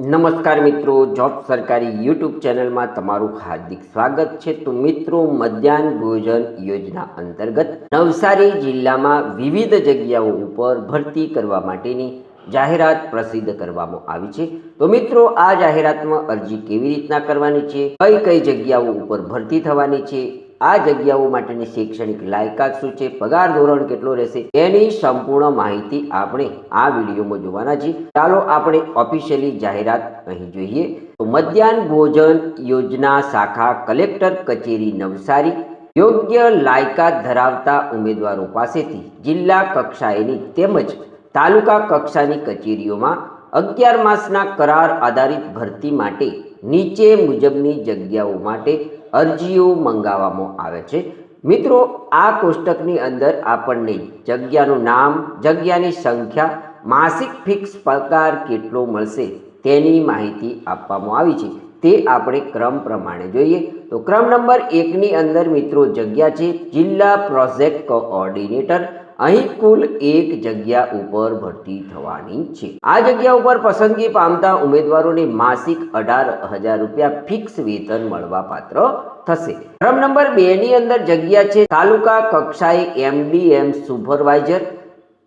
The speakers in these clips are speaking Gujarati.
નમસ્કાર મિત્રો, જોબ સરકારી યુટ્યુબ ચેનલમાં તમારું હાર્દિક સ્વાગત છે. તો મિત્રો, મધ્યાહન ભોજન યોજના અંતર્ગત નવસારી જિલ્લામાં વિવિધ જગ્યાઓ ઉપર ભરતી કરવા માટેની જાહેરાત પ્રસિદ્ધ કરવામાં આવી છે. તો મિત્રો, આ જાહેરાતમાં અરજી કેવી રીતના કરવાની છે? કઈ કઈ જગ્યાઓ ઉપર ભરતી થવાની છે? આ જગ્યાઓ માટેની શૈક્ષણિક લાયકાત શું છે? પગાર ધોરણ કેટલો રહેશે? એની સંપૂર્ણ માહિતી આપણે આ વિડીયોમાં જોવાના છીએ. ચાલો આપણે ઓફિશિયલી જાહેરાત અહીં જોઈએ. તો મધ્યાહન ભોજન યોજના શાખા કલેક્ટર કચેરી નવસારી. યોગ્ય લાયકાત ધરાવતા ઉમેદવારો પાસેથી જિલ્લા કક્ષાએની તેમજ તાલુકા કક્ષાની કચેરીઓમાં અગિયાર માસના કરાર આધારિત ભરતી માટે નીચે મુજબની જગ્યાઓ માટે અરજીઓ મંગાવવામાં આવે છે. મિત્રો, આ કોષ્ટકની અંદર આપણને જગ્યાનું નામ, જગ્યાની સંખ્યા, માસિક ફિક્સ પગાર કેટલો મળશે તેની માહિતી આપવામાં આવી છે. તે આપણે ક્રમ પ્રમાણે જોઈએ. તો ક્રમ નંબર એકની અંદર મિત્રો જગ્યા છે, જિલ્લા પ્રોજેક્ટ કોઓર્ડિનેટર. અહીં કુલ એક જગ્યા ઉપર ભરતી થવાની છે. આ જગ્યા ઉપર પસંદગી પામતા ઉમેદવારોને માસિક અઢાર હજાર રૂપિયા ફિક્સ વેતન મળવા પાત્ર થશે. ક્રમ નંબર બે ની અંદર જગ્યા છે તાલુકા કક્ષાએ એમડીએમ સુપરવાઇઝર.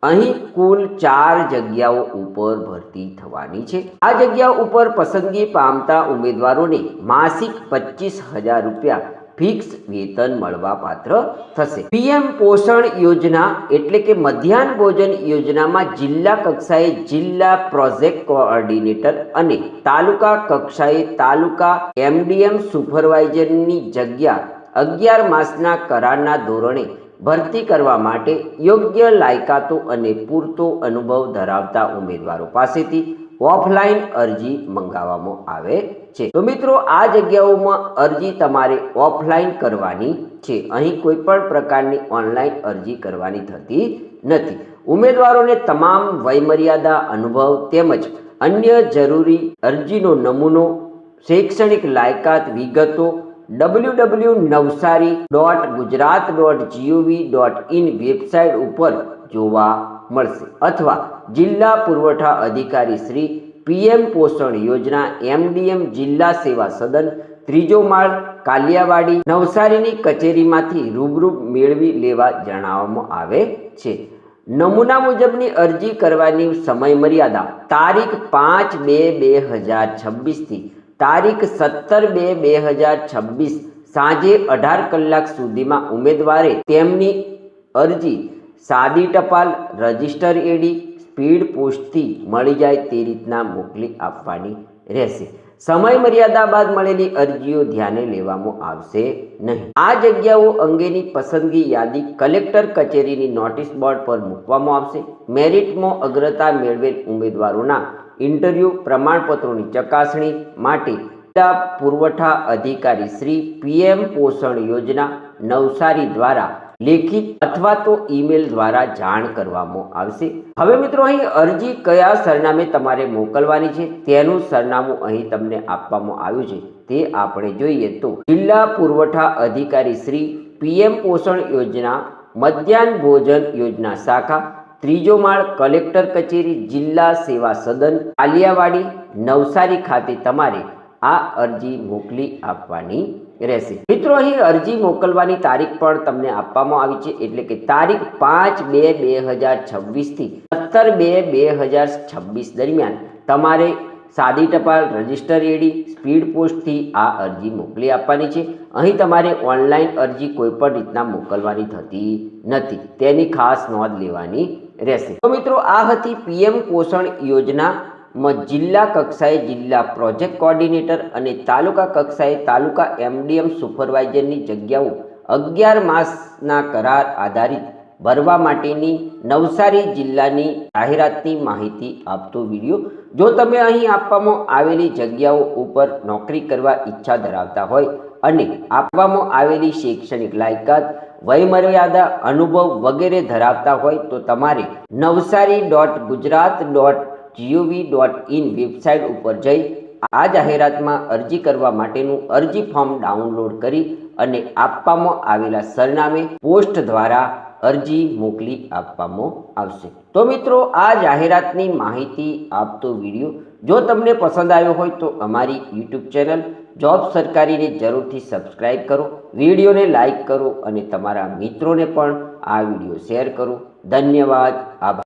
અહીં કુલ ચાર જગ્યાઓ ઉપર ભરતી થવાની છે. આ જગ્યા ઉપર પસંદગી પામતા ઉમેદવારોને માસિક પચીસ હજાર રૂપિયા ફિક્સ વેતન મળવા પાત્ર થશે. પીએમ પોષણ યોજના એટલે કે મધ્યાહન ભોજન યોજનામાં જિલ્લા કક્ષાએ જિલ્લા પ્રોજેક્ટ કોઓર્ડિનેટર અને તાલુકા કક્ષાએ તાલુકા એમડીએમ સુપરવાઇઝરની જગ્યા અગિયાર માસના કરારના ધોરણે ભરતી કરવા માટે યોગ્ય લાયકાતો અને પૂરતો અનુભવ ધરાવતા ઉમેદવારો પાસેથી ઓફલાઈન અરજી મંગાવવામાં આવે છે. તો મિત્રો, આ જગ્યાઓમાં અરજી તમારે ઓફલાઈન કરવાની છે. અહીં કોઈ પણ પ્રકારની ઓનલાઈન અરજી કરવાની થતી નથી. ઉમેદવારોને તમામ વયમર્યાદા, અનુભવ તેમજ અન્ય જરૂરી અરજીનો નમૂનો, શૈક્ષણિક લાયકાત, વિગતો W W Navsari dot Gujarat dot GOV dot in website ઉપર જોવા મળશે. અથવા જિલ્લા પુરવઠા અધિકારી શ્રી પીએમ પોષણ યોજના એમડીએમ જિલ્લા સેવા સદન ત્રીજો માળ કાલિયાવાડી નવસારીની કચેરીમાંથી રૂબરૂ મેળવી લેવા જણાવવામાં આવે છે. નમૂના મુજબની અરજી કરવાની સમય મર્યાદા તારીખ પાંચ બે બે હજાર છવ્વીસથી તારીખ સત્તર બે બે હજાર છવ્વીસ સાંજે અઢાર કલાક સુધીમાં ઉમેદવારે તેમની અરજી સાદી ટપાલ, રજિસ્ટર એડી, સ્પીડ પોસ્ટથી મળી જાય તે રીતના મોકલી આપવાની રહેશે. સમય મર્યાદા બાદ મળેલી અરજીઓ ધ્યાને લેવામાં આવશે નહીં. આ જગ્યાઓ અંગેની પસંદગી યાદી કલેક્ટર કચેરીની નોટિસ બોર્ડ પર મૂકવામાં આવશે. મેરિટમાં અગ્રતા મેળવેલ ઉમેદવારોના ઇન્ટરવ્યૂ, પ્રમાણપત્રોની ચકાસણી માટે પુરવઠા અધિકારી શ્રી પીએમ પોષણ યોજના નવસારી દ્વારા લેખિત અથવા તો ઈમેલ દ્વારા જાણ કરવામાં આવશે. હવે મિત્રો અહીં અરજી કયા સરનામે તમારે મોકલવાની છે? તેનું સરનામું અહીં તમને આપવામાં આવ્યું છે. તે આપણે જોઈએ તો જિલ્લા પુરવઠા અધિકારી શ્રી પીએમ પોષણ યોજના, મધ્યાહન ભોજન યોજના શાખા, ત્રીજો માળ કલેક્ટર કચેરી, જિલ્લા સેવા સદન આલિયાવાડી નવસારી ખાતે તમારે આ અરજી મોકલી આપવાની રહેશે. મિત્રો, અહીં અરજી મોકલવાની તારીખ પણ તમને આપવામાં આવી છે. એટલે કે તારીખ પાંચ બે બે હજાર છવ્વીસથી સત્તર બે બે હજાર છવ્વીસ દરમિયાન તમારે સાદી ટપાલ, રજિસ્ટર એડી સ્પીડ પોસ્ટથી આ અરજી મોકલી આપવાની છે. અહીં તમારે ઓનલાઈન અરજી કોઈ પણ રીતના મોકલવાની થતી નથી. તેની ખાસ નોંધ લેવાની રહેશે. તો મિત્રો, આ હતી પીએમ પોષણ યોજના માં જિલ્લા કક્ષાએ જિલ્લા પ્રોજેક્ટ કોર્ડિનેટર અને તાલુકા કક્ષાએ તાલુકા એમડીએમ સુપરવાઇઝરની જગ્યાઓ અગિયાર માસના કરાર આધારિત ભરવા માટેની નવસારી જિલ્લાની જાહેરાતની માહિતી આપતો વીડિયો. જો તમે અહીં આપવામાં આવેલી જગ્યાઓ ઉપર નોકરી કરવા ઈચ્છા ધરાવતા હોય અને આપવામાં આવેલી શૈક્ષણિક લાયકાત, વયમર્યાદા, અનુભવ વગેરે ધરાવતા હોય તો તમારે Navsari dot Gujarat dot GOV dot in website ઉપર જઈ આ જાહેરાતમાં અરજી કરવા માટેનું અરજી ફોર્મ ડાઉનલોડ કરી અને આપવામાં આવેલા સરનામે પોસ્ટ દ્વારા અરજી મોકલી આપવામાં આવશે. તો મિત્રો, આ જાહેરાતની માહિતી, આપતો વીડિયો જો તમને પસંદ આવ્યો હોય તો અમારી યુટ્યુબ ચેનલ જોબ સરકારીને જરૂરથી સબસ્ક્રાઇબ કરો, વિડીયોને લાઇક કરો અને તમારા મિત્રોને પણ આ વીડિયો શેર કરો. ધન્યવાદ, આભાર.